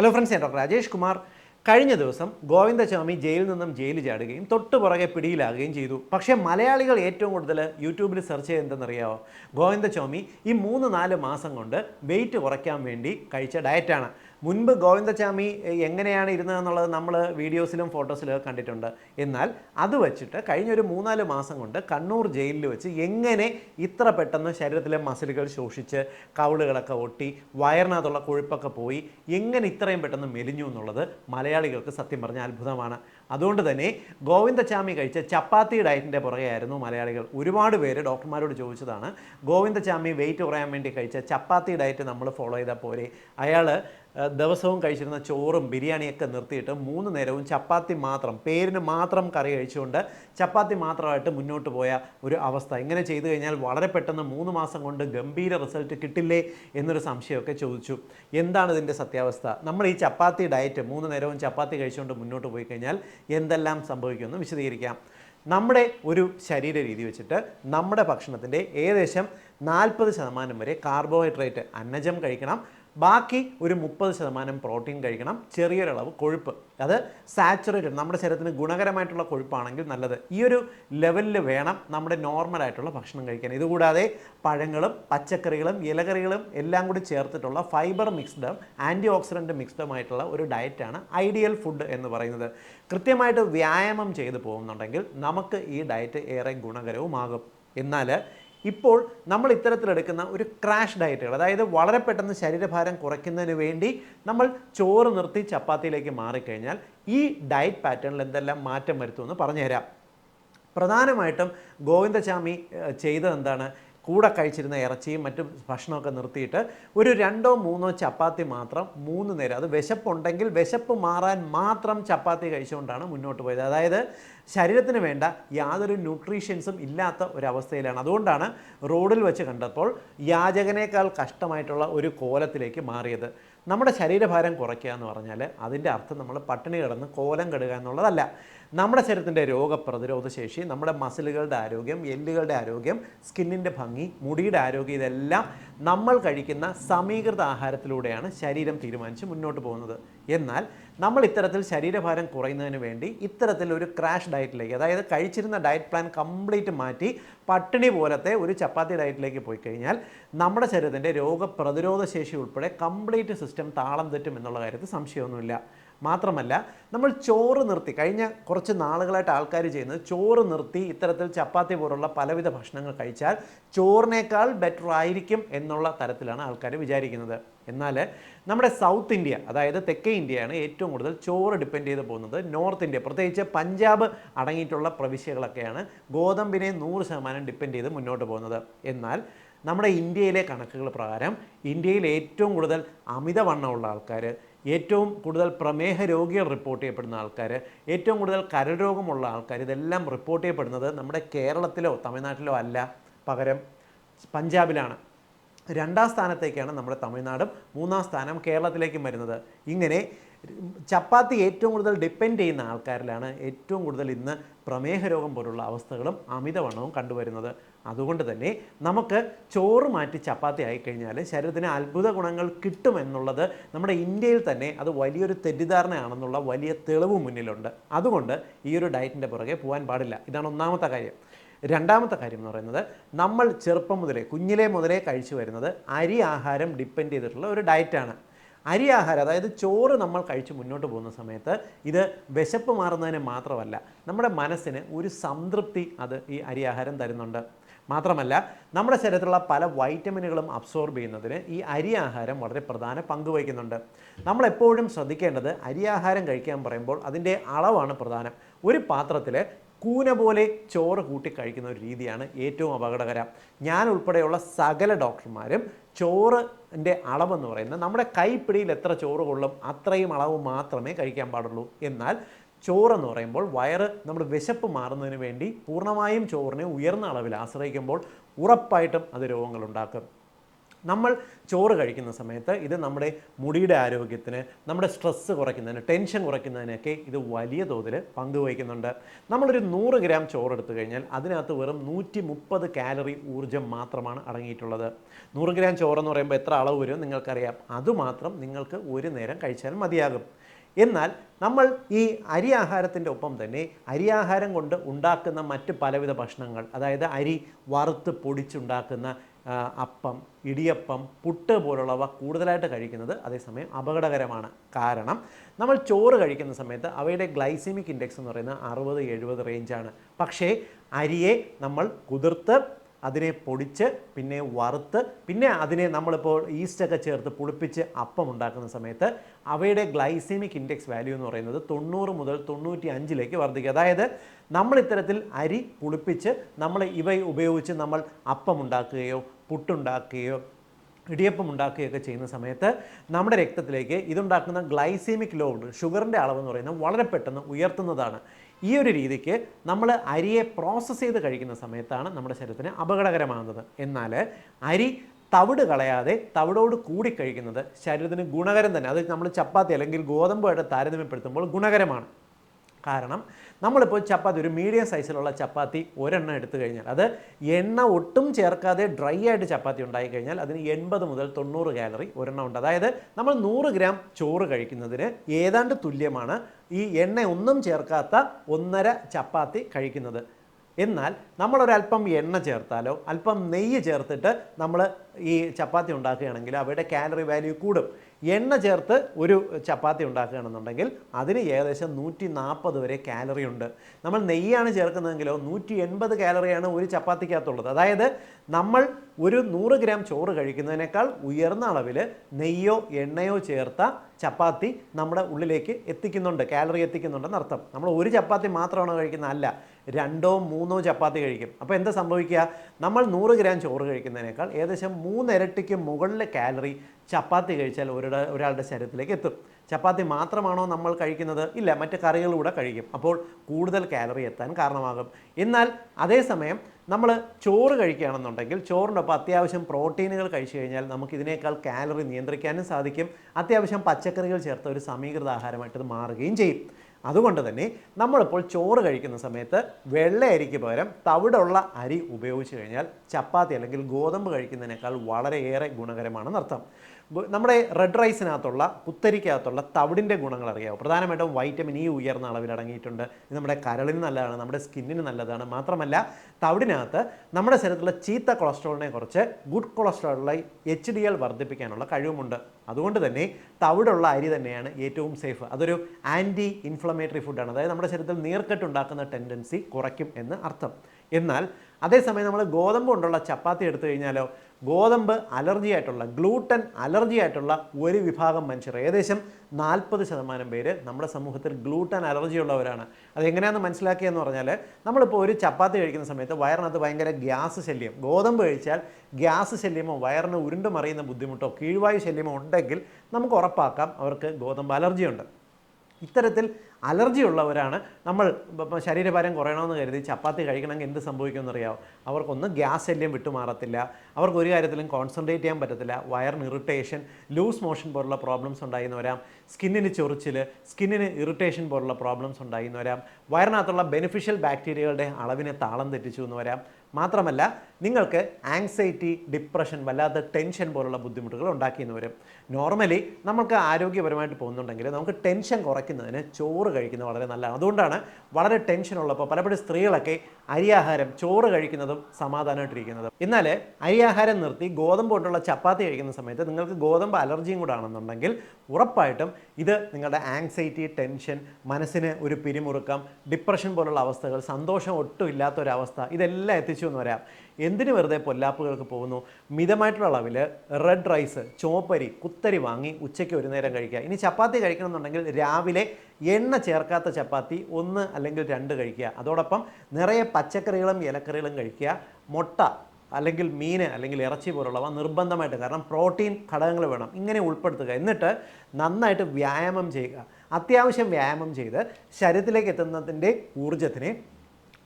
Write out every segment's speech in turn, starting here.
Hello friends ഞാൻ doctor Rajesh Kumar. കഴിഞ്ഞ ദിവസം ഗോവിന്ദസ്വാമി ജയിലിൽ നിന്നും ജയിലിൽ ചാടുകയും തൊട്ടു പുറകെ പിടിയിലാകുകയും ചെയ്തു. പക്ഷേ മലയാളികൾ ഏറ്റവും കൂടുതൽ യൂട്യൂബിൽ സെർച്ച് ചെയ്ത് എന്തെന്നറിയാമോ ഗോവിന്ദസ്വാമി ഈ മൂന്ന് നാല് മാസം കൊണ്ട് വെയിറ്റ് കുറയ്ക്കാൻ വേണ്ടി കഴിച്ച ഡയറ്റാണ് മുൻപ് ഗോവിന്ദചാമി എങ്ങനെയാണ് ഇരുന്നത് എന്നുള്ളത് നമ്മൾ വീഡിയോസിലും ഫോട്ടോസിലും കണ്ടിട്ടുണ്ട്. എന്നാൽ അത് വെച്ചിട്ട് കഴിഞ്ഞ ഒരു മൂന്നാൽ മാസം കൊണ്ട് കണ്ണൂർ ജയിലിൽ വെച്ച് എങ്ങനെ ഇത്ര പെട്ടെന്ന് ശരീരത്തിലെ മസിലുകൾ ശോഷിച്ച് കവിളുകളൊക്കെ ഒട്ടി വയറിനകത്തുള്ള കൊഴുപ്പൊക്കെ പോയി എങ്ങനെ ഇത്രയും പെട്ടെന്ന് മെലിഞ്ഞു എന്നുള്ളത് മലയാളികൾക്ക് സത്യം പറഞ്ഞാൽ അത്ഭുതമാണ്. അതുകൊണ്ട് തന്നെ ഗോവിന്ദചാമി കഴിച്ച ചപ്പാത്തി ഡയറ്റിന്റെ പുറകെയായിരുന്നു മലയാളികൾ. ഒരുപാട് പേര് ഡോക്ടർമാരോട് ചോദിച്ചതാണ് ഗോവിന്ദചാമി വെയിറ്റ് കുറയാൻ വേണ്ടി കഴിച്ച ചപ്പാത്തി ഡയറ്റ് നമ്മൾ ഫോളോ ചെയ്താൽ പോരെ? അയാൾ ദിവസവും കഴിച്ചിരുന്ന ചോറും ബിരിയാണിയൊക്കെ നിർത്തിയിട്ട് മൂന്ന് നേരവും ചപ്പാത്തി മാത്രം പേരിന് മാത്രം കറി കഴിച്ചുകൊണ്ട് ചപ്പാത്തി മാത്രമായിട്ട് മുന്നോട്ട് പോയ ഒരു അവസ്ഥ. ഇങ്ങനെ ചെയ്തു കഴിഞ്ഞാൽ വളരെ പെട്ടെന്ന് മൂന്ന് മാസം കൊണ്ട് ഗംഭീര റിസൾട്ട് കിട്ടില്ലേ എന്നൊരു സംശയമൊക്കെ ചോദിച്ചു. എന്താണ് ഇതിന്റെ സത്യാവസ്ഥ? നമ്മൾ ഈ ചപ്പാത്തി ഡയറ്റ് മൂന്ന് നേരവും ചപ്പാത്തി കഴിച്ചുകൊണ്ട് മുന്നോട്ട് പോയി കഴിഞ്ഞാൽ എന്തെല്ലാം സംഭവിക്കുമെന്ന് വിശദീകരിക്കാം. നമ്മുടെ ഒരു ശരീര രീതി വെച്ചിട്ട് നമ്മുടെ ഭക്ഷണത്തിന്റെ ഏകദേശം നാൽപ്പത് ശതമാനം വരെ കാർബോഹൈഡ്രേറ്റ് അന്നജം കഴിക്കണം. ബാക്കി ഒരു മുപ്പത് ശതമാനം പ്രോട്ടീൻ കഴിക്കണം. ചെറിയൊരളവ് കൊഴുപ്പ്. അത് സാച്ചുറേറ്റഡ് നമ്മുടെ ശരീരത്തിന് ഗുണകരമായിട്ടുള്ള കൊഴുപ്പാണെങ്കിൽ നല്ലത്. ഈ ഒരു ലെവലിൽ വേണം നമ്മുടെ നോർമൽ ആയിട്ടുള്ള ഭക്ഷണം കഴിക്കാൻ. ഇതുകൂടാതെ പഴങ്ങളും പച്ചക്കറികളും ഇലകറികളും എല്ലാം കൂടി ചേർത്തിട്ടുള്ള ഫൈബർ മിക്സ്ഡും ആന്റി ഓക്സിഡന്റ് മിക്സ്ഡുമായിട്ടുള്ള ഒരു ഡയറ്റാണ് ഐഡിയൽ ഫുഡ് എന്ന് പറയുന്നത്. കൃത്യമായിട്ട് വ്യായാമം ചെയ്തു പോകുന്നുണ്ടെങ്കിൽ നമുക്ക് ഈ ഡയറ്റ് ഏറെ ഗുണകരവുമാകും. എന്നാൽ ഇപ്പോൾ നമ്മൾ ഇത്തരത്തിലെടുക്കുന്ന ഒരു ക്രാഷ് ഡയറ്റുകൾ അതായത് വളരെ പെട്ടെന്ന് ശരീരഭാരം കുറയ്ക്കുന്നതിന് വേണ്ടി നമ്മൾ ചോറ് നിർത്തി ചപ്പാത്തിയിലേക്ക് മാറിക്കഴിഞ്ഞാൽ ഈ ഡയറ്റ് പാറ്റേണിൽ എന്തെല്ലാം മാറ്റം വരുത്തുമെന്ന് പറഞ്ഞുതരാം. പ്രധാനമായിട്ടും ഗോവിന്ദചാമി ചെയ്തത് എന്താണ്? കൂടെ കഴിച്ചിരുന്ന ഇറച്ചിയും മറ്റും ഭക്ഷണമൊക്കെ നിർത്തിയിട്ട് ഒരു രണ്ടോ മൂന്നോ ചപ്പാത്തി മാത്രം മൂന്ന് നേരം അത് വിശപ്പുണ്ടെങ്കിൽ വിശപ്പ് മാറാൻ മാത്രം ചപ്പാത്തി കഴിച്ചുകൊണ്ടാണ് മുന്നോട്ട് പോയത്. അതായത് ശരീരത്തിന് വേണ്ട യാതൊരു ന്യൂട്രീഷ്യൻസും ഇല്ലാത്ത ഒരവസ്ഥയിലാണ്. അതുകൊണ്ടാണ് റോഡിൽ വെച്ച് കണ്ടപ്പോൾ യാചകനേക്കാൾ കഷ്ടമായിട്ടുള്ള ഒരു കോലത്തിലേക്ക് മാറിയത്. നമ്മുടെ ശരീരഭാരം കുറയ്ക്കുക എന്ന് പറഞ്ഞാൽ അതിന്റെ അർത്ഥം നമ്മൾ പട്ടിണി കിടന്ന് കോലം കെടുക എന്നുള്ളതല്ല. നമ്മുടെ ശരീരത്തിന്റെ രോഗപ്രതിരോധ ശേഷി നമ്മുടെ മസിലുകളുടെ ആരോഗ്യം എല്ലുകളുടെ ആരോഗ്യം സ്കിന്നിന്റെ ഭംഗി മുടിയുടെ ആരോഗ്യം ഇതെല്ലാം നമ്മൾ കഴിക്കുന്ന സമീകൃത ആഹാരത്തിലൂടെയാണ് ശരീരം തീരുമാനിച്ച് മുന്നോട്ട് പോകുന്നത്. എന്നാൽ നമ്മൾ ഇത്തരത്തിൽ ശരീരഭാരം കുറയുന്നതിന് വേണ്ടി ഇത്തരത്തിൽ ഒരു ക്രാഷ് ഡയറ്റിലേക്ക് അതായത് കഴിച്ചിരുന്ന ഡയറ്റ് പ്ലാൻ കംപ്ലീറ്റ് മാറ്റി പട്ടിണി പോലത്തെ ഒരു ചപ്പാത്തി ഡയറ്റിലേക്ക് പോയി കഴിഞ്ഞാൽ നമ്മുടെ ശരീരത്തിന്റെ രോഗപ്രതിരോധ ശേഷി ഉൾപ്പെടെ കംപ്ലീറ്റ് സിസ്റ്റം താളം തെറ്റും എന്നുള്ള കാര്യത്തിൽ സംശയമൊന്നുമില്ല. മാത്രമല്ല നമ്മൾ ചോറ് നിർത്തി കഴിഞ്ഞ കുറച്ച് നാളുകളായിട്ട് ആൾക്കാർ ചെയ്യുന്നത് ചോറ് നിർത്തി ഇത്തരത്തിൽ ചപ്പാത്തി പോലുള്ള പലവിധ ഭക്ഷണങ്ങൾ കഴിച്ചാൽ ചോറിനേക്കാൾ ബെറ്റർ ആയിരിക്കും എന്നുള്ള തരത്തിലാണ് ആൾക്കാർ വിചാരിക്കുന്നത്. എന്നാൽ നമ്മുടെ സൗത്ത് ഇന്ത്യ അതായത് തെക്കേ ഇന്ത്യയാണ് ഏറ്റവും കൂടുതൽ ചോറ് ഡിപ്പെൻഡ് ചെയ്ത് പോകുന്നത്. നോർത്ത് ഇന്ത്യ പ്രത്യേകിച്ച് പഞ്ചാബ് അടങ്ങിയിട്ടുള്ള പ്രവിശ്യകളൊക്കെയാണ് ഗോതമ്പിനെ നൂറ് ശതമാനം ഡിപ്പെൻഡ് ചെയ്ത് മുന്നോട്ട് പോകുന്നത്. എന്നാൽ നമ്മുടെ ഇന്ത്യയിലെ കണക്കുകൾ പ്രകാരം ഇന്ത്യയിൽ ഏറ്റവും കൂടുതൽ അമിതവണ്ണമുള്ള ആൾക്കാർ ഏറ്റവും കൂടുതൽ പ്രമേഹ രോഗികൾ റിപ്പോർട്ട് ചെയ്യപ്പെടുന്ന ആൾക്കാർ ഏറ്റവും കൂടുതൽ കരൾ രോഗമുള്ള ആൾക്കാർ ഇതെല്ലാം റിപ്പോർട്ട് ചെയ്യപ്പെടുന്നത് നമ്മുടെ കേരളത്തിലോ തമിഴ്നാട്ടിലോ അല്ല. പകരം പഞ്ചാബിലാണ്. രണ്ടാം സ്ഥാനത്തേക്കാണ് നമ്മുടെ തമിഴ്നാടും മൂന്നാം സ്ഥാനം കേരളത്തിലേക്കും വരുന്നത്. ഇങ്ങനെ ചപ്പാത്തി ഏറ്റവും കൂടുതൽ ഡിപ്പെൻഡ് ചെയ്യുന്ന ആൾക്കാരിലാണ് ഏറ്റവും കൂടുതൽ ഇന്ന് പ്രമേഹ രോഗം പോലുള്ള അവസ്ഥകളും അമിതവണ്ണവും കണ്ടുവരുന്നത്. അതുകൊണ്ട് തന്നെ നമുക്ക് ചോറ് മാറ്റി ചപ്പാത്തി ആയിക്കഴിഞ്ഞാൽ ശരീരത്തിന് അത്ഭുത ഗുണങ്ങൾ കിട്ടുമെന്നുള്ളത് നമ്മുടെ ഇന്ത്യയിൽ തന്നെ അത് വലിയൊരു തെറ്റിദ്ധാരണയാണെന്നുള്ള വലിയ തെളിവ് മുന്നിലുണ്ട്. അതുകൊണ്ട് ഈ ഒരു ഡയറ്റിന്റെ പുറകെ പോകാൻ പാടില്ല. ഇതാണ് ഒന്നാമത്തെ കാര്യം. രണ്ടാമത്തെ കാര്യം എന്ന് പറയുന്നത് നമ്മൾ ചെറുപ്പം മുതലേ കുഞ്ഞിലെ മുതലേ കഴിച്ചു വരുന്നത് അരി ആഹാരം ഡിപ്പെൻഡ് ചെയ്തിട്ടുള്ള ഒരു ഡയറ്റാണ് അരി ആഹാരം അതായത് ചോറ് നമ്മൾ കഴിച്ച് മുന്നോട്ട് പോകുന്ന സമയത്ത് ഇത് വിശപ്പ് മാറുന്നതിന് മാത്രമല്ല നമ്മുടെ മനസ്സിന് ഒരു സംതൃപ്തി അത് ഈ അരിയാഹാരം തരുന്നുണ്ട്. മാത്രമല്ല നമ്മുടെ ശരീരത്തിലുള്ള പല വൈറ്റമിനുകളും അബ്സോർബ് ചെയ്യുന്നതിന് ഈ അരി ആഹാരം വളരെ പ്രധാന പങ്ക് വഹിക്കുന്നുണ്ട്. നമ്മളെപ്പോഴും ശ്രദ്ധിക്കേണ്ടത് അരിയാഹാരം കഴിക്കാൻ പറയുമ്പോൾ അതിന്റെ അളവാണ് പ്രധാനം. ഒരു പാത്രത്തിൽ കൂന പോലെ ചോറ് കൂട്ടി കഴിക്കുന്ന ഒരു രീതിയാണ് ഏറ്റവും അപകടകരം. ഞാൻ ഉൾപ്പെടെയുള്ള സകല ഡോക്ടർമാരും ചോറിന്റെ അളവെന്ന് പറയുന്നത് നമ്മുടെ കൈപ്പിടിയിൽ എത്ര ചോറ് കൊള്ളും അത്രയും അളവ് മാത്രമേ കഴിക്കാൻ പാടുള്ളൂ. എന്നാൽ ചോറെന്ന് പറയുമ്പോൾ വയറ് നമ്മുടെ വിശപ്പ് മാറുന്നതിന് വേണ്ടി പൂർണമായും ചോറിനെ ഉയർന്ന അളവിൽ ആശ്രയിക്കുമ്പോൾ ഉറപ്പായിട്ടും അത് രോഗങ്ങളുണ്ടാക്കും നമ്മൾ ചോറ് കഴിക്കുന്ന സമയത്ത് ഇത് നമ്മുടെ മുടിയുടെ ആരോഗ്യത്തിന് നമ്മുടെ സ്ട്രെസ്സ് കുറയ്ക്കുന്നതിന് ടെൻഷൻ കുറയ്ക്കുന്നതിനൊക്കെ ഇത് വലിയ തോതിൽ പങ്കുവഹിക്കുന്നുണ്ട്. നമ്മളൊരു നൂറ് ഗ്രാം ചോറ് എടുത്തു കഴിഞ്ഞാൽ അതിനകത്ത് വെറും നൂറ്റി മുപ്പത് കാലറി ഊർജം മാത്രമാണ് അടങ്ങിയിട്ടുള്ളത്. നൂറ് ഗ്രാം ചോറെന്ന് പറയുമ്പോൾ എത്ര അളവ് വരും നിങ്ങൾക്കറിയാം. അതുമാത്രം നിങ്ങൾക്ക് ഒരു നേരം കഴിച്ചാൽ മതിയാകും. എന്നാൽ നമ്മൾ ഈ അരി ആഹാരത്തിന്റെ ഒപ്പം തന്നെ അരി ആഹാരം കൊണ്ട് ഉണ്ടാക്കുന്ന മറ്റ് പലവിധ ഭക്ഷണങ്ങൾ അതായത് അരി വറുത്ത് പൊടിച്ചുണ്ടാക്കുന്ന അപ്പം ഇടിയപ്പം പുട്ട് പോലുള്ളവ കൂടുതലായിട്ട് കഴിക്കുന്നത് അതേസമയം അപകടകരമാണ്. കാരണം നമ്മൾ ചോറ് കഴിക്കുന്ന സമയത്ത് അവയുടെ ഗ്ലൈസിമിക് ഇൻഡെക്സ് എന്ന് പറയുന്നത് അറുപത് എഴുപത് റേഞ്ചാണ് പക്ഷേ അരിയെ നമ്മൾ കുതിർത്ത് അതിനെ പൊടിച്ച് പിന്നെ വറുത്ത് പിന്നെ അതിനെ നമ്മളിപ്പോൾ ഈസ്റ്റൊക്കെ ചേർത്ത് പുളിപ്പിച്ച് അപ്പം ഉണ്ടാക്കുന്ന സമയത്ത് അവയുടെ ഗ്ലൈസീമിക് ഇൻഡെക്സ് വാല്യൂ എന്ന് പറയുന്നത് തൊണ്ണൂറ് മുതൽ തൊണ്ണൂറ്റി അഞ്ചിലേക്ക് വർദ്ധിക്കും. അതായത് നമ്മൾ ഇത്തരത്തിൽ അരി പുളിപ്പിച്ച് നമ്മൾ ഇവ ഉപയോഗിച്ച് നമ്മൾ അപ്പം ഉണ്ടാക്കുകയോ പുട്ടുണ്ടാക്കുകയോ ഇടിയപ്പം ഉണ്ടാക്കുകയൊക്കെ ചെയ്യുന്ന സമയത്ത് നമ്മുടെ രക്തത്തിലേക്ക് ഇതുണ്ടാക്കുന്ന ഗ്ലൈസീമിക് ലോഡ് ഷുഗറിന്റെ അളവ് എന്ന് പറയുന്നത് വളരെ പെട്ടെന്ന് ഉയർത്തുന്നതാണ്. ഈ ഒരു രീതിക്ക് നമ്മൾ അരിയെ പ്രോസസ്സ് ചെയ്ത് കഴിക്കുന്ന സമയത്താണ് നമ്മുടെ ശരീരത്തിന് അപകടകരമാകുന്നത്. എന്നാൽ അരി തവിട് കളയാതെ തവിടോട് കൂടി കഴിക്കുന്നത് ശരീരത്തിന് ഗുണകരം തന്നെ. അത് നമ്മൾ ചപ്പാത്തി അല്ലെങ്കിൽ ഗോതമ്പുമായിട്ട് താരതമ്യപ്പെടുത്തുമ്പോൾ ഗുണകരമാണ്. കാരണം നമ്മളിപ്പോൾ ചപ്പാത്തി ഒരു മീഡിയം സൈസിലുള്ള ചപ്പാത്തി ഒരെണ്ണം എടുത്തു കഴിഞ്ഞാൽ അത് എണ്ണ ഒട്ടും ചേർക്കാതെ ഡ്രൈ ആയിട്ട് ചപ്പാത്തി ഉണ്ടായി കഴിഞ്ഞാൽ അതിന് എൺപത് മുതൽ തൊണ്ണൂറ് കാലറി ഒരെണ്ണം ഉണ്ട്. അതായത് നമ്മൾ നൂറ് ഗ്രാം ചോറ് കഴിക്കുന്നതിന് ഏതാണ്ട് തുല്യമാണ് ഈ എണ്ണ ഒന്നും ചേർക്കാത്ത ഒന്നര ചപ്പാത്തി കഴിക്കുന്നത്. എന്നാൽ നമ്മളൊരല്പം എണ്ണ ചേർത്താലോ അല്പം നെയ്യ് ചേർത്തിട്ട് നമ്മൾ ഈ ചപ്പാത്തി ഉണ്ടാക്കുകയാണെങ്കിൽ അവയുടെ കാലറി വാല്യൂ കൂടും. എണ്ണ ചേർത്ത് ഒരു ചപ്പാത്തി ഉണ്ടാക്കുകയാണെന്നുണ്ടെങ്കിൽ അതിന് ഏകദേശം നൂറ്റി നാൽപ്പത് വരെ കാലറി ഉണ്ട്. നമ്മൾ നെയ്യാണ് ചേർക്കുന്നതെങ്കിലോ നൂറ്റി എൺപത് കാലറിയാണ് ഒരു ചപ്പാത്തിക്കകത്തുള്ളത്. അതായത് നമ്മൾ ഒരു നൂറ് ഗ്രാം ചോറ് കഴിക്കുന്നതിനേക്കാൾ ഉയർന്ന അളവിൽ നെയ്യോ എണ്ണയോ ചേർത്ത ചപ്പാത്തി നമ്മുടെ ഉള്ളിലേക്ക് എത്തിക്കുന്നുണ്ട് കാലറി എത്തിക്കുന്നുണ്ടെന്ന് അർത്ഥം. നമ്മൾ ഒരു ചപ്പാത്തി മാത്രമാണ് കഴിക്കുന്നത്? അല്ല രണ്ടോ മൂന്നോ ചപ്പാത്തി കഴിക്കും. അപ്പോൾ എന്താ സംഭവിക്കുക? നമ്മൾ നൂറ് ഗ്രാം ചോറ് കഴിക്കുന്നതിനേക്കാൾ ഏകദേശം മൂന്നിരട്ടിക്ക് മുകളിലെ കാലറി ചപ്പാത്തി കഴിച്ചാൽ ഒരാളുടെ ഒരാളുടെ ശരീരത്തിലേക്ക് എത്തും. ചപ്പാത്തി മാത്രമാണോ നമ്മൾ കഴിക്കുന്നത്? ഇല്ല മറ്റ് കറികളിലൂടെ കഴിക്കും. അപ്പോൾ കൂടുതൽ കാലറി എത്താൻ കാരണമാകും. എന്നാൽ അതേസമയം നമ്മൾ ചോറ് കഴിക്കുകയാണെന്നുണ്ടെങ്കിൽ ചോറിന്റെ ഒപ്പം അത്യാവശ്യം പ്രോട്ടീനുകൾ കഴിച്ചു കഴിഞ്ഞാൽ നമുക്ക് ഇതിനേക്കാൾ കാലറി നിയന്ത്രിക്കാനും സാധിക്കും. അത്യാവശ്യം പച്ചക്കറികൾ ചേർത്ത ഒരു സമീകൃത ആഹാരമായിട്ട് ഇത് മാറുകയും ചെയ്യും. അതുകൊണ്ട് തന്നെ നമ്മളിപ്പോൾ ചോറ് കഴിക്കുന്ന സമയത്ത് വെള്ള അരിക്ക് പകരം തവിടുള്ള അരി ഉപയോഗിച്ച് കഴിഞ്ഞാൽ ചപ്പാത്തി അല്ലെങ്കിൽ ഗോതമ്പ് കഴിക്കുന്നതിനേക്കാൾ വളരെയേറെ ഗുണകരമാണെന്ന് അർത്ഥം ഗു- നമ്മുടെ റെഡ് റൈസിനകത്തുള്ള കുത്തരിക്കകത്തുള്ള തവിടിന്റെ ഗുണങ്ങൾ അറിയാവും? പ്രധാനമായിട്ടും വൈറ്റമിൻ ഇ ഉയർന്ന അളവിൽ അടങ്ങിയിട്ടുണ്ട്. ഇത് നമ്മുടെ കരളിന് നല്ലതാണ് നമ്മുടെ സ്കിന്നിന് നല്ലതാണ്. മാത്രമല്ല തവിടിനകത്ത് നമ്മുടെ ശരീരത്തിലുള്ള ചീത്ത കൊളസ്ട്രോളിനെ കുറിച്ച് ഗുഡ് കൊളസ്ട്രോളിലെ എച്ച് ഡി എൽ വർദ്ധിപ്പിക്കാനുള്ള കഴിവുമുണ്ട്. അതുകൊണ്ട് തന്നെ തവിടുള്ള അരി തന്നെയാണ് ഏറ്റവും സേഫ് അതൊരു ആന്റി ഇൻഫ്ലമേറ്ററി ഫുഡാണ് അതായത് നമ്മുടെ ശരീരത്തിൽ നീർക്കെട്ടുണ്ടാക്കുന്ന ടെൻഡൻസി കുറയ്ക്കും എന്ന് അർത്ഥം. എന്നാൽ അതേസമയം നമ്മൾ ഗോതമ്പ് കൊണ്ടുള്ള ചപ്പാത്തി എടുത്തു കഴിഞ്ഞാലോ ഗോതമ്പ് അലർജി ആയിട്ടുള്ള ഗ്ലൂട്ടൻ അലർജി ആയിട്ടുള്ള ഒരു വിഭാഗം മനുഷ്യർ ഏകദേശം നാൽപ്പത് ശതമാനം പേര് നമ്മുടെ സമൂഹത്തിൽ ഗ്ലൂട്ടൻ അലർജി ഉള്ളവരാണ്. അതെങ്ങനെയാണെന്ന് മനസ്സിലാക്കിയെന്ന് പറഞ്ഞാൽ നമ്മളിപ്പോൾ ഒരു ചപ്പാത്തി കഴിക്കുന്ന സമയത്ത് വയറിനകത്ത് ഭയങ്കര ഗ്യാസ് ശല്യം. ഗോതമ്പ് കഴിച്ചാൽ ഗ്യാസ് ശല്യമോ വയറിന് ഉരുണ്ടുമറിയുന്ന ബുദ്ധിമുട്ടോ കീഴ്വായു ശല്യമോ ഉണ്ടെങ്കിൽ നമുക്ക് ഉറപ്പാക്കാം. അവർക്ക് ഗോതമ്പ് അലർജിയുണ്ട്. ഇത്തരത്തിൽ അലർജി ഉള്ളവരാണ് നമ്മൾ ശരീരഭാരം കുറയണമെന്ന് കരുതി ചപ്പാത്തി കഴിക്കണമെങ്കിൽ എന്ത് സംഭവിക്കുമെന്ന് അറിയാമോ അവർക്കൊന്ന് ഗ്യാസ് ശല്യം വിട്ടുമാറത്തില്ല. അവർക്ക് ഒരു കാര്യത്തിലും കോൺസെൻട്രേറ്റ് ചെയ്യാൻ പറ്റത്തില്ല. വയറിന് ഇറിറ്റേഷൻ ലൂസ് മോഷൻ പോലുള്ള പ്രോബ്ലംസ് ഉണ്ടായിന്ന് വരാം. സ്കിന്നിന് ചൊറിച്ചിൽ സ്കിന്നിന് ഇറിറ്റേഷൻ പോലുള്ള പ്രോബ്ലംസ് ഉണ്ടായിന്ന് വരാം. വയറിനകത്തുള്ള ബെനിഫിഷ്യൽ ബാക്ടീരിയകളുടെ അളവിനെ താളം തെറ്റിച്ചു എന്ന് വരാം. മാത്രമല്ല നിങ്ങൾക്ക് ആങ്സൈറ്റി ഡിപ്രഷൻ വല്ലാത്ത ടെൻഷൻ പോലുള്ള ബുദ്ധിമുട്ടുകൾ ഉണ്ടാക്കിയെന്ന് വരും നോർമലി നമ്മൾക്ക് ആരോഗ്യപരമായിട്ട് പോകുന്നുണ്ടെങ്കിൽ നമുക്ക് ടെൻഷൻ കുറയ്ക്കുന്നതിന് ചോറ് കഴിക്കുന്നത് വളരെ നല്ലതാണ്. അതുകൊണ്ടാണ് വളരെ ടെൻഷൻ ഉള്ളപ്പോൾ പലപ്പോഴും സ്ത്രീകളൊക്കെ അരിയാഹാരം ചോറ് കഴിക്കുന്നതും സമാധാനമായിട്ടിരിക്കുന്നതും എന്നാൽ അരിയാഹാരം നിർത്തി ഗോതമ്പ് കൊണ്ടുള്ള ചപ്പാത്തി കഴിക്കുന്ന സമയത്ത് നിങ്ങൾക്ക് ഗോതമ്പ് അലർജിയും കൂടെ ആണെന്നുണ്ടെങ്കിൽ ഉറപ്പായിട്ടും ഇത് നിങ്ങളുടെ ആങ്സൈറ്റി ടെൻഷൻ മനസ്സിന് ഒരു പിരിമുറുക്കം ഡിപ്രഷൻ പോലുള്ള അവസ്ഥകൾ സന്തോഷം ഒട്ടും ഇല്ലാത്ത ഒരു അവസ്ഥ ഇതെല്ലാം എത്തിച്ചു എന്ന് വരാം എന്തിന് വെറുതെ പൊല്ലാപ്പുകൾക്ക് പോകുന്നു? മിതമായിട്ടുള്ള അളവിൽ റെഡ് റൈസ് ചോപ്പരി കുത്തരി വാങ്ങി ഉച്ചയ്ക്ക് ഒരു നേരം കഴിക്കുക. ഇനി ചപ്പാത്തി കഴിക്കണമെന്നുണ്ടെങ്കിൽ രാവിലെ എണ്ണ ചേർക്കാത്ത ചപ്പാത്തി ഒന്ന് അല്ലെങ്കിൽ രണ്ട് കഴിക്കുക. അതോടൊപ്പം നിറയെ പച്ചക്കറികളും ഇലക്കറികളും കഴിക്കുക. മുട്ട അല്ലെങ്കിൽ മീൻ അല്ലെങ്കിൽ ഇറച്ചി പോലുള്ളവ നിർബന്ധമായിട്ട്. കാരണം പ്രോട്ടീൻ ഘടകങ്ങൾ വേണം. ഇങ്ങനെ ഉൾപ്പെടുത്തുക. എന്നിട്ട് നന്നായിട്ട് വ്യായാമം ചെയ്യുക. അത്യാവശ്യം വ്യായാമം ചെയ്ത് ശരീരത്തിലേക്ക് എത്തുന്നതിന്റെ ഊർജത്തിനെ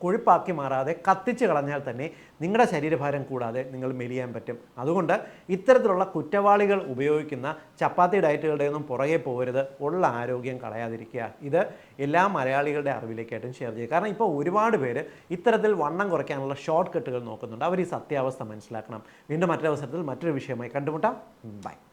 കൊഴുപ്പാക്കി മാറാതെ കത്തിച്ച് കളഞ്ഞാൽ തന്നെ നിങ്ങളുടെ ശരീരഭാരം കൂടാതെ നിങ്ങൾ മെലിയാൻ പറ്റും. അതുകൊണ്ട് ഇത്തരത്തിലുള്ള കുറ്റവാളികൾ ഉപയോഗിക്കുന്ന ചപ്പാത്തി ഡയറ്റുകളുടെ ഒന്നും പുറകെ പോകരുത്. ഉള്ള ആരോഗ്യം കളയാതിരിക്കുക. ഇത് എല്ലാ മലയാളികളുടെ അറിവിലേക്കായിട്ടും ഷെയർ ചെയ്യുക. കാരണം ഇപ്പോൾ ഒരുപാട് പേര് ഇത്തരത്തിൽ വണ്ണം കുറയ്ക്കാനുള്ള ഷോർട്ട് കട്ടുകൾ നോക്കുന്നുണ്ട്. അവർ ഈ സത്യാവസ്ഥ മനസ്സിലാക്കണം. വീണ്ടും മറ്റൊരവസരത്തിൽ മറ്റൊരു വിഷയമായി കണ്ടുമുട്ടാം. ബൈ.